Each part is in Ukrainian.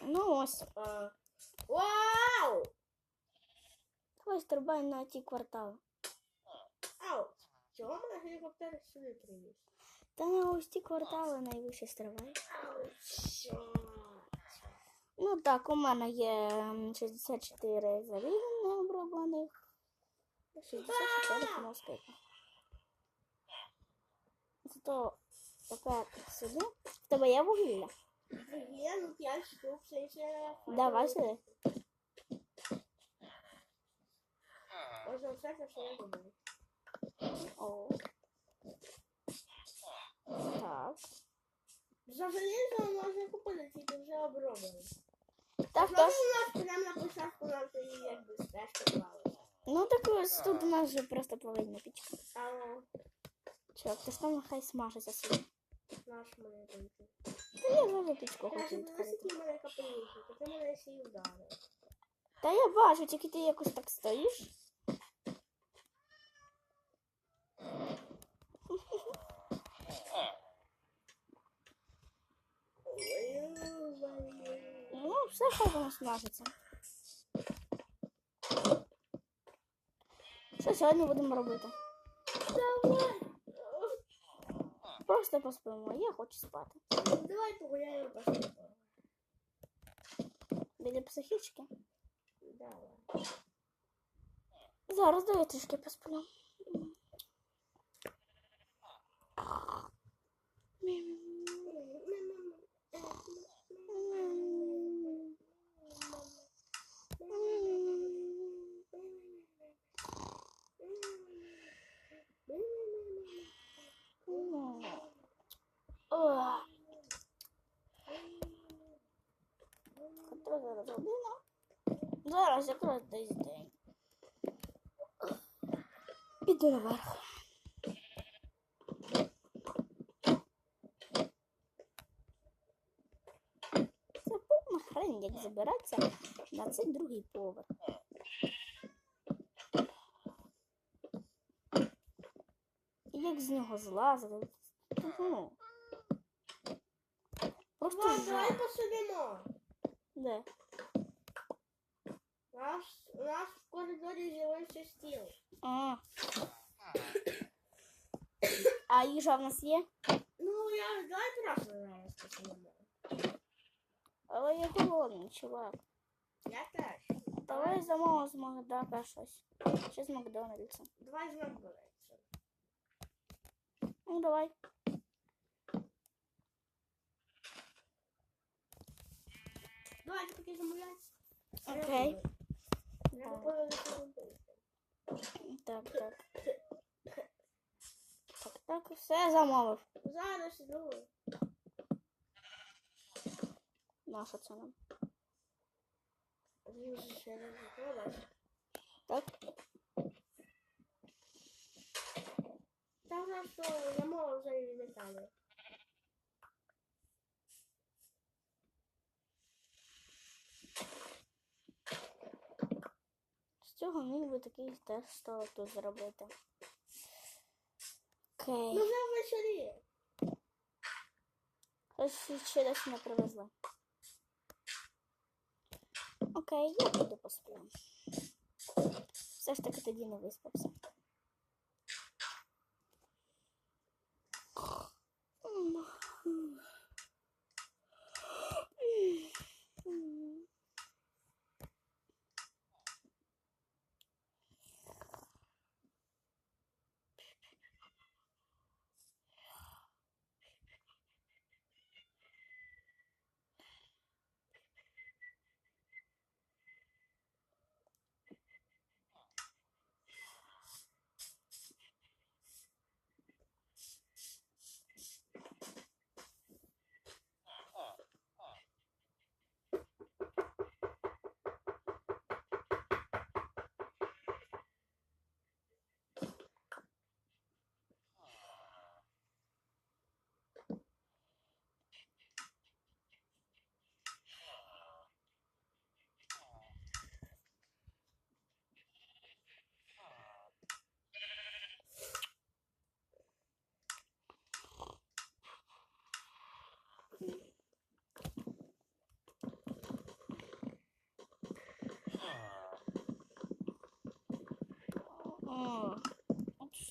Ну ось, Вау! давай стрибай на ті квартали. Ау! Чого мене гелікоптер сюди привіз? Та на ось ті квартали найвище стрибай. Ау, що? Ну так, у мене є ем, 64 заліза необроблених. 64 москити. Зато тепер сюди. В тебе є вугілля? Є, 5 штук, це ще... Давай сюди. Можна все, що я думаю. О. Так. За залізо можна купити, тільки вже оброблено. Так, Ну, тож. у нас прямо на початку нам це і якби стежка плавала. Ну так ось тут у нас вже просто половина пічка. Алло, Чувак, ти ж там нехай смажиться собі. Наш дойти. Та я вже за пічку Я ж хочу відкрити. високі мене капелюшник, ти мене ще й вдарив. Та я бачу, тільки ти якось так стоїш. Ну, все хай смажиться. Що сьогодні будемо робити? Просто поспимо. Я хочу спати. Давай погуляємо по світу. Біля психічки. Давай. Зараз дай я трішки посплю. О. Піду наверх. Повна хрень, як забиратися на цей другий поверх. І як з нього злазити. Ну. Просто Мам, давай посидимо. Де? У нас, у нас в коридорі з'явився стіл. А. А їжа в нас є? Ну, я давай просто зараз посидимо. Але я голодний, чувак. Я теж. Давай замовимо з Макдака щось. Чи з Макдональдса. Давай з Макдональдса. Ну давай. Давайте поки замовляй. Окей. Я купила Так, так. Так, все замовив. Зараз іду. Наша це нам. Так? Там вже що замовив вже і деталі. З цього міг би такий теж столик тут зробити. Окей. Ну вже ввечері. Щось ще десь не привезли. Окей, я піду посплю. Все ж таки тоді не виспався.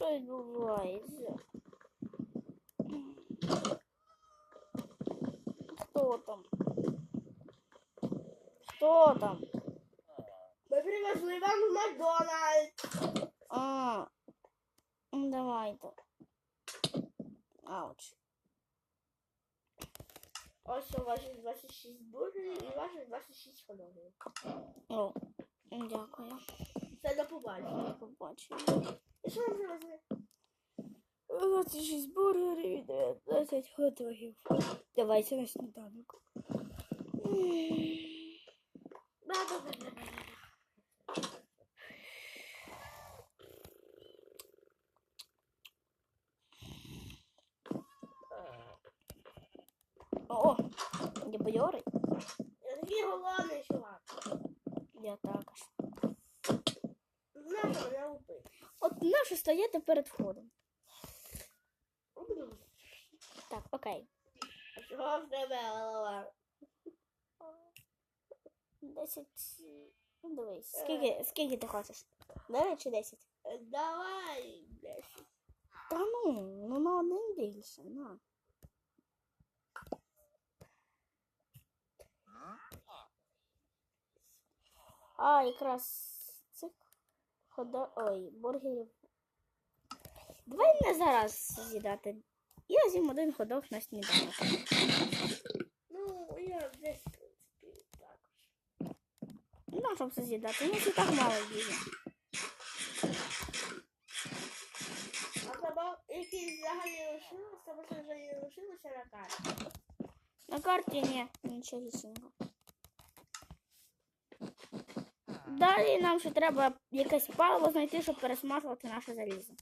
Що відбувається? Хто там? Хто там? Ми привезли вам в Макдональдс. А, давайте. Ауч. Ось у ваші 26 бургерів і ваші 26 ходогів. О, дякую. Це до побачення. До побачення. І що вам привезли? 26 бургерів і 19 хот-догів. Давайте на сніданок. Бла-бла-бла-бла-бла. О, я бадьорий. Я такий голодний, чувак. Я також. Знаєш, мене лупить. От нащо стояти перед входом? Так, окей. Чого в тебе голова? 10. Ну, дивись. Скільки, скільки ти хочеш? 9 чи 10? Е, Давай, десять. Та ну, ну на один більше, на. А, якраз цих хода... Ой, бургерів. Давай не зараз з'їдати. Я з'їм один ходок на сніданок. Ну, я десь, в принципі, також. Ну, щоб це з'їдати. Ну, це так мало їжі. А тебе якийсь взагалі лишилося, тому що вже не лишилося на карті. На карті ні, нічогісінько. Далі нам ще треба якесь паливо знайти, щоб пересмажувати наше залізо.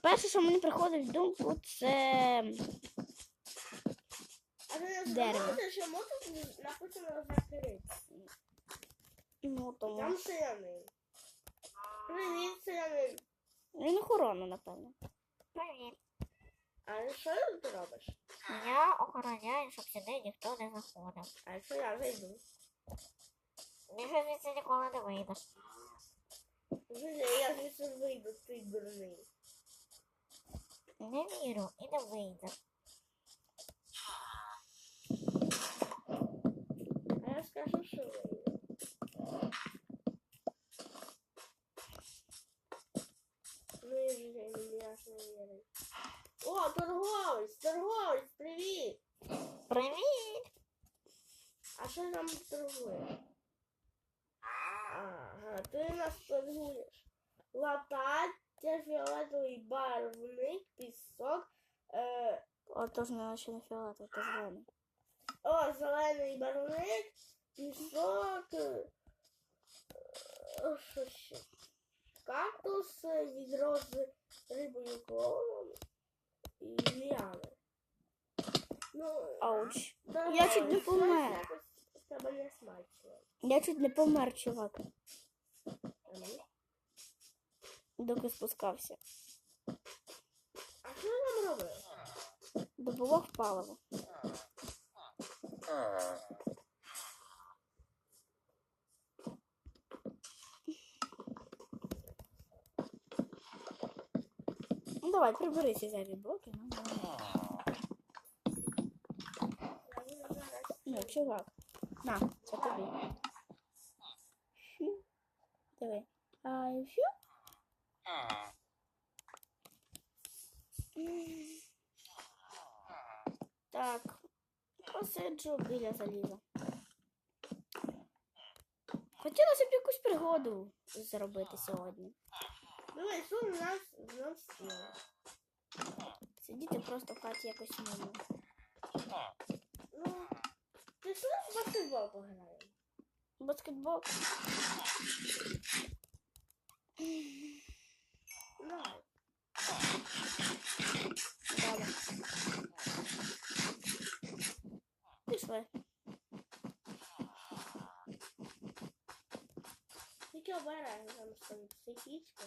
Перше, що мені приходить в думку, це Дерево. ну, тому. Там селянин. Привіт, селянин. Він охорона, напевно. Привіт. А що ти робиш? Я охороняю, щоб сюди ніхто не заходив. А якщо я зайду? Більше звідси ніколи не вийдеш. Вже я звідси вийду, ти дурний. Не вірю і не вийде. А я скажу, що вийду. Ну і вже мені аж не вірить. О, торговець, торговець, привіт! Привіт! А що нам торгує? Ага, ти нас торгуєш. Лопаття, фіолетовий барвник, пісок, е, О, тож не ще не фіолетовий, о, зелений барвник, пісок, е, о, що ще? Кактус, е, відро з рибою клоуном і ліани. Ну, Ауч. торговець, Я чуть не щось помер. якось з тебе не смачно. Я чуть не помер, чувак, А ні? доки спускався. А що нам робити? Добував паливо. Ну давай, прибери ці зайві блоки. Ну, ну, чувак. На, це тобі. Фью. Диви. Ай, фью. Так, посиджу біля заліза. Хотілося б якусь пригоду зробити сьогодні. Давай, що у нас в нас стіл? Сидіти просто в хаті якось мило. Ну, ти що в баскетбол пограємо? Баскетбол. Давай. Далі. Пішли. Тільки обережно там стоїть психічка.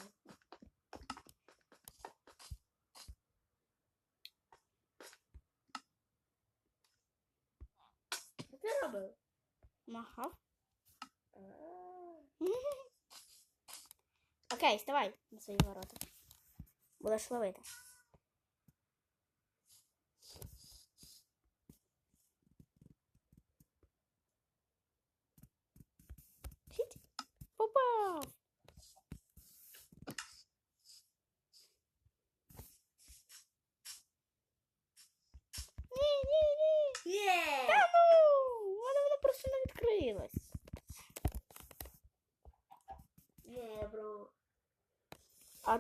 Що ти робив? Махав. Окей, ставай на свої ворота. Будеш ловити. Хіт. Попав. Ні, ні, ні. Є! Та ну, у мене воно просто не відкрилось. Є, бро. А...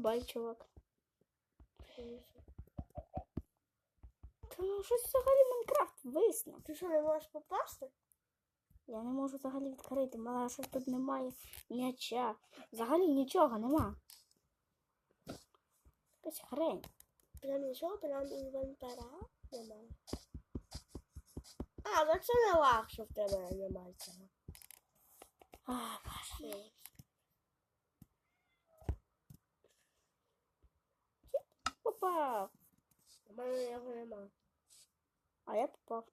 Гудбай, чувак. Та ну щось взагалі Майнкрафт виснув. Ти що, не можеш попасти? Я не можу взагалі відкрити, мене щось тут немає м'яча. Взагалі нічого нема. Якась хрень. Прям нічого, прям інвентара немає. А, так це не що в тебе немає цього. А, боже. Попав. У мене його нема. А я попав.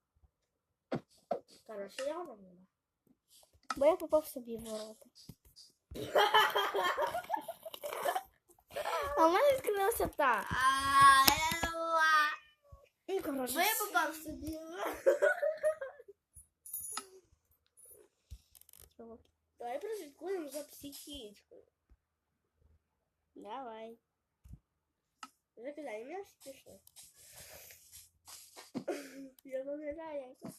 Коротше, його нема. Бо я попав собі в ворота. А в мене відкрилося так. Ну, коротше. Ви попав собі. чувак. Давай прослідкуємо за психічкою. Давай. Закидай, мене всі пішли. Я пам'ятаю, як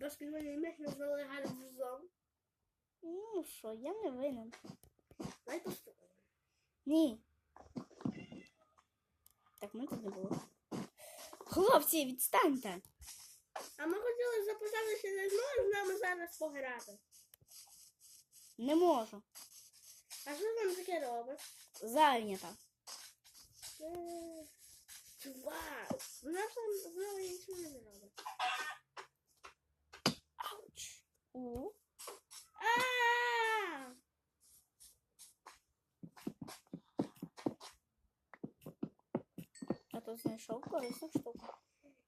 баскетбольний м'яч назвали гарбузом. Ну що, я не винен. Давай поступимо. Ні. Так, ми тут не було. Хлопці, відстаньте. А ми хотіли записати, що не зможеш з нами зараз пограти. Не можу. А що там таке робиш? Зайнята. Чувак, вона там знову нічого не робить. Ауч. У. А! Тут знайшов корисну штуку.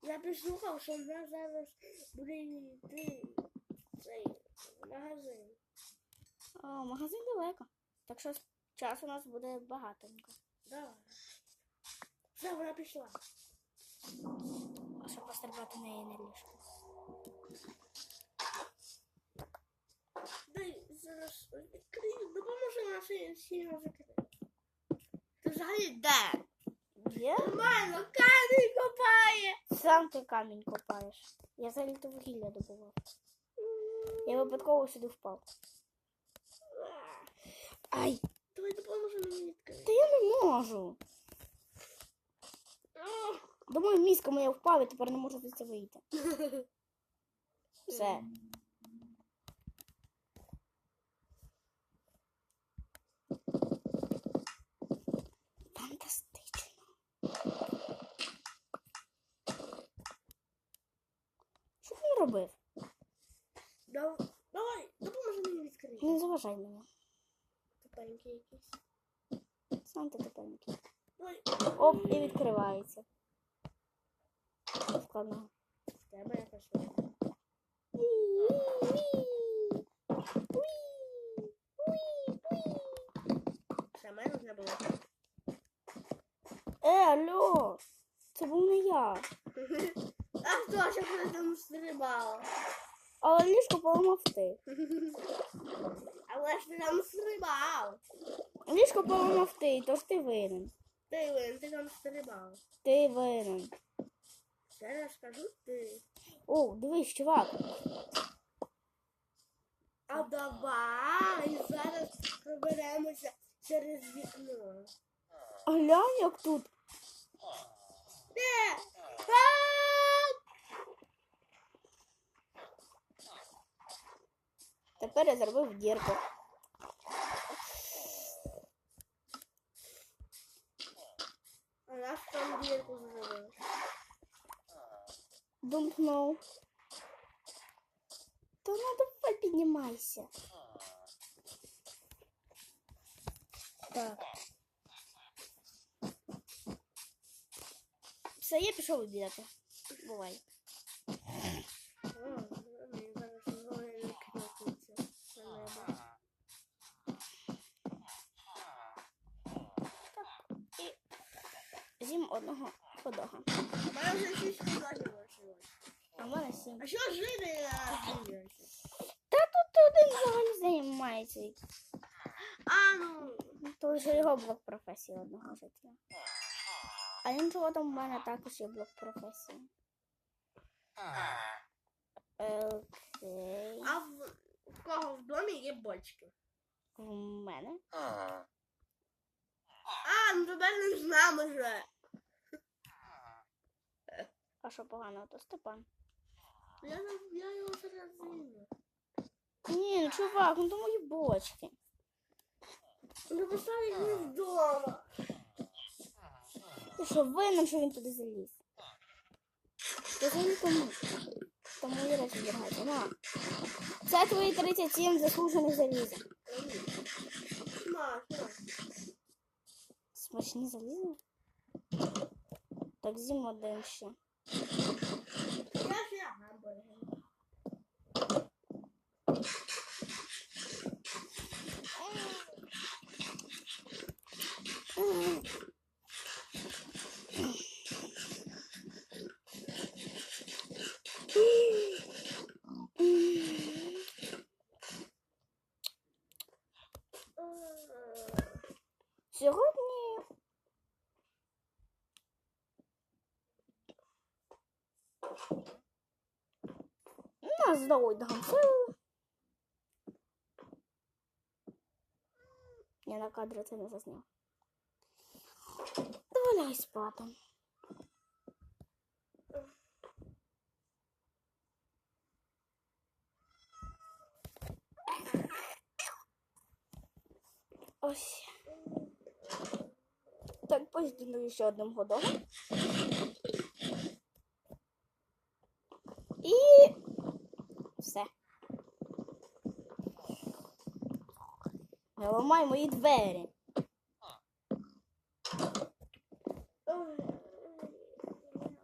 Я підслухав, що нас зараз буде йти цей магазин. А, магазин далеко. Так що часу у нас буде багатенько. Давай. Все, вона пішла. Щоб пострибати неї на ліжку. Дай зараз відкрию. Допоможи нашій сильно закрити. Ти взагалі де? Є? Нормально, камінь копає. Сам ти камінь копаєш. Я взагалі то вугілля добував. Я випадково сюди впав. Ай, Давай допоможи мені відкрити. та я не можу. Думаю, мізком я впав і тепер не можу звідси вийти. Все. Фантастично. Що ти не робив? Давай, допоможи мені відкрити. Не заважай мені. Тупенький якийсь. Сам ти тупенький. Давай, Оп, і відкривається. Складно. якось. вийде. Все, мене не було. Е, алло! Це був не я. А хто ще хтось там стрибав? Але ліжко поламав ти. Але ж ти там стрибав. Ліжко поламав ти, тож ти винен. Ти вин, ти там стрибав. Ти винен. Ще раз скажу ти. О, дивись, чувак. А давай зараз проберемося через вікно. Глянь, як тут. Де? Тепер я зробив дірку. А наш там дірку зробив. Don't know. Та ну давай піднімайся. Так. Все, я пішов обідати. Бувай. Та тут один взагалі займається. А, ну. То вже його блок професії одного життя. А іншого там в мене також є блок професії. Окей. А в, в кого в домі є бочки? В мене. А, ну тебе не з нами вже. А що поганого, то Степан. Я, я його зараз зміню. Ні, ну чувак, ну то мої бочки. Ну не вдома. Ти що винен, що він туди заліз? Ти взагалі тому. Тому і речі зберігайте. На. Це твої 37 заслужених заліза. Смачно. Смачні заліза? Так, зім один ще. Я ще гамбургер. Сьогодні. Знову догамсили. Я на кадрі це не засняв. Давай спати. Ось. Так, поїздимо ще одним годом. І все. Не ламай мої двері.